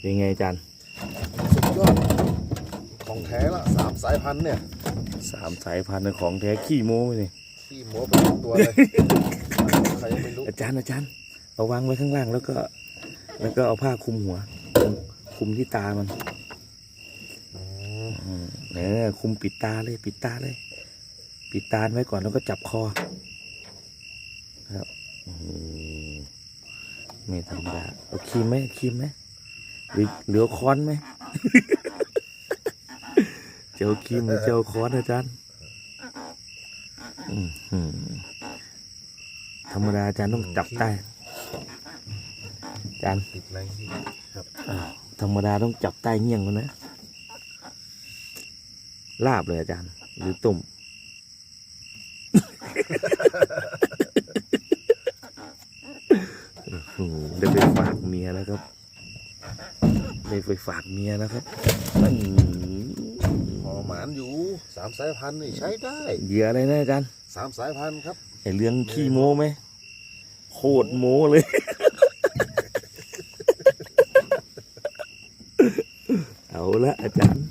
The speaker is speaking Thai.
เป็นไงอาจารย์สุดยอดของแท้ละสามสายพันธุ์เนี่ยสามสายพันธุ์ของแท้ขี้โม้เลยที่หมูเป็นตัวเลยใครไม่รู้อาจารย์อาจารย์เอาวางไว้ข้างล่างแล้วก็ แล้วก็เอาผ้าคลุมหัวคลุมคลุมที่ตามันอืมอืมเออคลุมปิดตาเลยปิดตาเลย ปิดตาไว้ก่อนแล้วก็จับคอครับโอ้โหไม่ธรรมดาเอาครีมไหมเอาครีมไหม หรือเหลือค้อนไหม เจ้าครีมหรือเจ้าค้อนอาจารย์อื้อหือธรรมดาอาจารย์ต้องจับใต้อาจารย์ติดแรงที่ครับอ้าวธรรมดาต้องจับใต้เงี้ยงมันนะ ลาบเลยอาจารย์ หรือตุ่มอื้อหือได้ไปฝากเมียแล้วครับ ได้ไปฝากเมียแล้วครับอื้อหือพอหมานอยู่สามสายพันธุ์นี่ใช้ได้เหยื่ออะไรนะอาจารย์สามสายพันธุ์ครับไอเรื่องขี้โม้ไหมโคตรโม้เลย เอาละอาจารย์